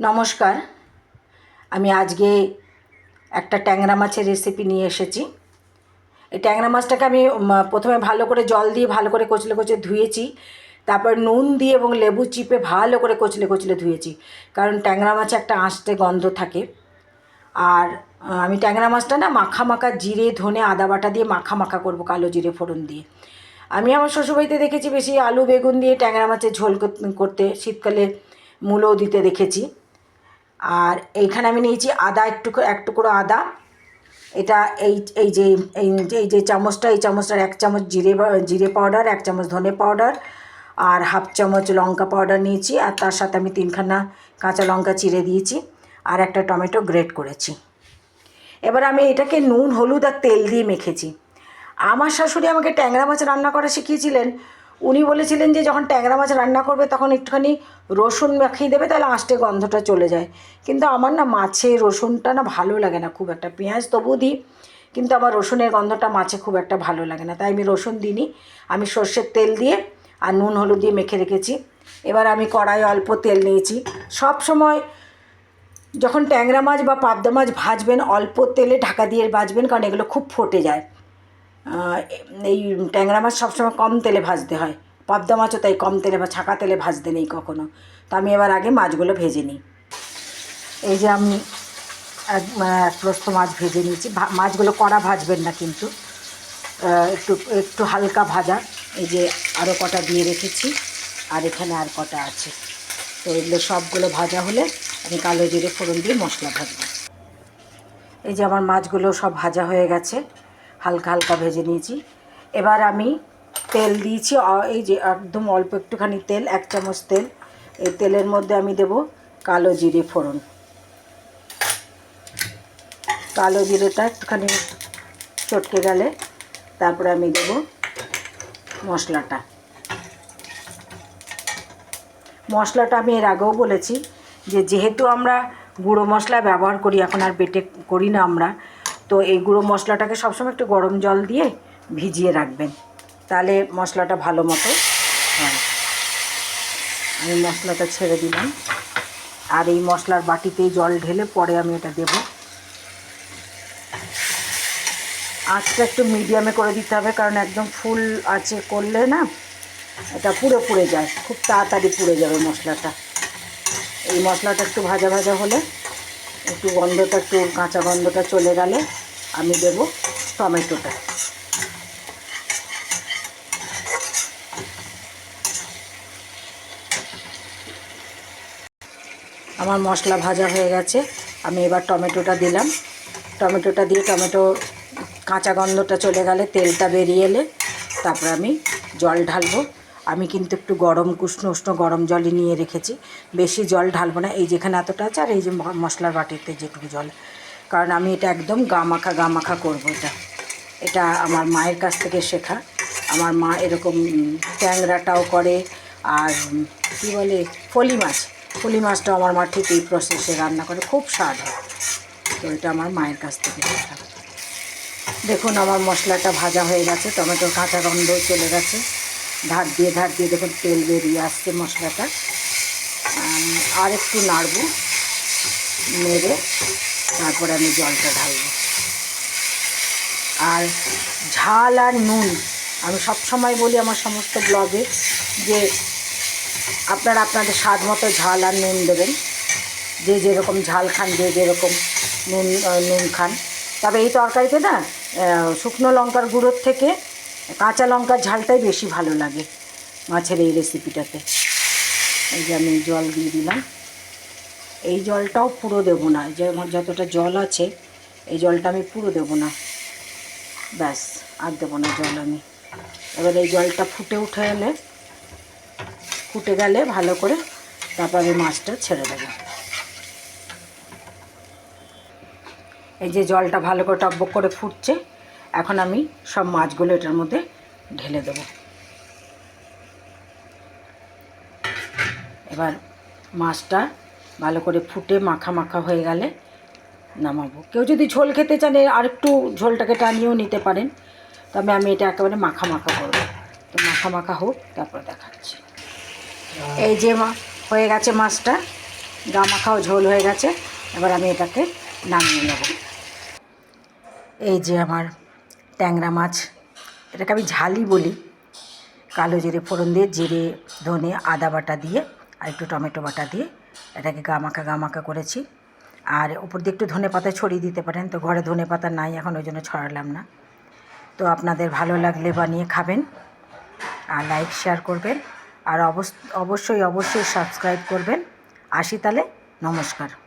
নমস্কার। আমি আজকে একটা ট্যাংরা মাছের রেসিপি নিয়ে এসেছি। এই ট্যাংরা মাছটাকে আমি প্রথমে ভালো করে জল দিয়ে ভালো করে কচলে কচলে ধুয়েছি। তারপর নুন দিয়ে এবং লেবু চিপে ভালো করে কচলে কচলে ধুয়েছি। কারণ ট্যাংরা মাছে একটা আঁশটে গন্ধ থাকে। আর আমি ট্যাংরা মাছটা না মাখা মাখা জিরে, ধনে, আদা বাটা দিয়ে মাখা মাখা করব কালো জিরে ফোড়ন দিয়ে। আমি আমার শ্বশুরবাড়িতে দেখেছি বেশি আলু, বেগুন দিয়ে ট্যাংরা মাছের ঝোল করতে, শীতকালে মূলও দিতে দেখেছি। আর এইখানে আমি নিয়েছি আদা একটু এক টুকরো আদা। এটা এই এই যে এই যে এই যে চামচটা, এই চামচটার এক চামচ জিরে জিরে পাউডার, এক চামচ ধনে পাউডার আর হাফ চামচ লঙ্কা পাউডার নিয়েছি আর তার সাথে আমি তিনখানা কাঁচা লঙ্কা চিড়ে দিয়েছি আর একটা টমেটো গ্রেট করেছি। এবার আমি এটাকে নুন, হলুদ আর তেল দিয়ে মেখেছি। আমার শাশুড়ি আমাকে ট্যাংরা মাছ রান্না করা শিখিয়েছিলেন। উনি বলেছিলেন যে যখন ট্যাংরা মাছ রান্না করবে তখন একটুখানি রসুন মাখিয়ে দেবে, তাহলে আঁশটে গন্ধটা চলে যায়। কিন্তু আমার না মাছে রসুনটা না ভালো লাগে না খুব একটা, পেঁয়াজ তবু দিই, কিন্তু আমার রসুনের গন্ধটা মাছে খুব একটা ভালো লাগে না। তাই আমি রসুন দিইনি, আমি সর্ষের তেল দিয়ে আর নুন হলুদ দিয়ে মেখে রেখেছি। এবার আমি কড়াই অল্প তেল নিয়েছি। সব সময় যখন ট্যাংরা মাছ বা পাবদা মাছ ভাজবেন, অল্প তেলে ঢাকা দিয়ে ভাজবেন, কারণ এগুলো খুব ফোটে যায়। এই ট্যাংরা মাছ সবসময় কম তেলে ভাজতে হয়। পাবদা মাছও তাই কম তেলে বা ছাকা তেলে ভাজতে নেই কখনো। তো আমি এবার আগে মাছগুলো ভেজে নিই। এই যে আমি এক আহ, এক প্রস্ত মাছ ভেজে নিয়েছি। মাছগুলো কড়া ভাজবেন না কিন্তু। একটু একটু হালকা ভাজা। এই যে আরও কটা দিয়ে রেখেছি। আর এখানে আর কটা আছে। তো এগুলো সবগুলো ভাজা হলে আমি কালো জিরে ফোড়ন দিয়ে মশলা ভাজবো। এই যে আমার মাছগুলো সব ভাজা হয়ে গেছে। হালকা হালকা ভেজে নিয়েছি। এবার আমি তেল দিয়েছি এই যে একদম অল্প একটুখানি তেল, এক চামচ তেল। এই তেলের মধ্যে আমি দেব কালো জিরে ফোড়ন। কালো জিরেটা একটুখানি চটকে গেলে তারপরে আমি দেব মশলাটা। মশলাটা আমি এর আগেও বলেছি যে যেহেতু আমরা গুঁড়ো মশলা ব্যবহার করি, এখন আর বেটে করি না আমরা তো এই গুঁড়ো মশলাটাকে সবসময় একটু গরম জল দিয়ে ভিজিয়ে রাখবেন। তাহলে মশলাটা ভালো মতো হয়। আমি মশলাটা ছেড়ে দিলাম। আর এই মশলার বাটিতেই জল ঢেলে পরে আমি এটা দেবো। আঁচটা একটু মিডিয়ামে করে দিতে হবে, কারণ একদম ফুল আছে করলে না এটা পুরো পুড়ে যায়। খুব তাড়াতাড়ি পুড়ে যাবে মশলাটা। এই মশলাটা একটু ভাজা ভাজা হলে, একটু গন্ধটা, একটু কাঁচা গন্ধটা চলে গেলে আমি দেব টমেটোটা। আমার মশলা ভাজা হয়ে গেছে, আমি এবার টমেটোটা দিলাম। টমেটোটা দিয়ে টমেটো কাঁচা গন্ধটা চলে গেলে তেলটা বেরিয়ে এলে তারপর আমি জল ঢালবো। আমি কিন্তু একটু গরম উষ্ণ উষ্ণ গরম জলই নিয়ে রেখেছি। বেশি জল ঢালবো না, এই যেখানে এতটা আছে আর এই যে মশলার বাটিতে যেটুকু জল। কারণ আমি এটা একদম গা মাখা গা মাখা করব এটা। এটা আমার মায়ের কাছ থেকে শেখা। আমার মা এরকম ট্যাংরাটাও করে আর কী বলে, ফলি মাছ। ফলি মাছটাও আমার মা ঠিক এই প্রসেসে রান্না করে। খুব স্বাদ হয়। তো এটা আমার মায়ের কাছ থেকে শেখা। দেখুন, আমার মশলাটা ভাজা হয়ে গেছে টমেটোর কাঁচা গন্ধ চলে গেছে। ধার দিয়ে ধার দিয়ে দেখুন, তেল বেরিয়ে আসছে মশলাটা। আর একটু নাড়ব, নেড়ে। তারপরে আমি জলটা ঢালবো। আর ঝাল আর নুন, আমি সব সময় বলি আমার সমস্ত ব্লগে যে আপনারা আপনাদের স্বাদ মতো ঝাল আর নুন দেবেন। যে যেরকম ঝাল খান, যে যেরকম নুন নুন খান। তবে এই তরকারিতে না শুকনো লঙ্কার গুঁড়োর থেকে কাঁচা লঙ্কার ঝালটাই বেশি ভালো লাগে মাছের এই রেসিপিটাতে এই যে আমি জল দিয়ে দিলাম। এই জলটাও পুরো দেবো না। যে আমার যতটা জল আছে, এই জলটা আমি পুরো দেবো না। ব্যাস, আর দেবো না জল আমি। এবার এই জলটা ফুটে উঠে এলে, ফুটে গেলে ভালো করে তারপর আমি মাছটা ছেড়ে দেবো। এই যে জলটা ভালো করে টকবক করে ফুটছে, এখন আমি সব মাছগুলো এটার মধ্যে ঢেলে দেবো। এবার মাছটা ভালো করে ফুটে মাখা মাখা হয়ে গেলে নামাবো। কেউ যদি ঝোল খেতে চান আর একটু ঝোলটাকে টানিয়েও নিতে পারেন। তবে আমি এটা একেবারে মাখা মাখা করব। তো মাখা মাখা হোক, তারপর দেখাচ্ছি। এই যে মা, হয়ে গেছে মাছটা। গা মাখাও ঝোল হয়ে গেছে। এবার আমি এটাকে নামিয়ে নেব। এই যে আমার ট্যাংরা মাছ। এটাকে আমি ঝালি বলি। কালো জিরে ফোড়ন দিয়ে, জিরে, ধনে, আদা বাটা দিয়ে, আর একটু টমেটো বাটা দিয়ে এটাকে গামাকা গামাকা করেছি। আর উপর দিয়ে একটু ধনে পাতা ছড়িয়ে দিতে পারেন। তো ঘরে ধনে পাতা নাই, এখন ওই জন্য ছড়ালাম না। তো আপনাদের ভালো লাগলে বানিয়ে খাবেন আর লাইক, শেয়ার করবেন। আর অবশ্যই অবশ্যই সাবস্ক্রাইব করবেন। আসি তাহলে, নমস্কার।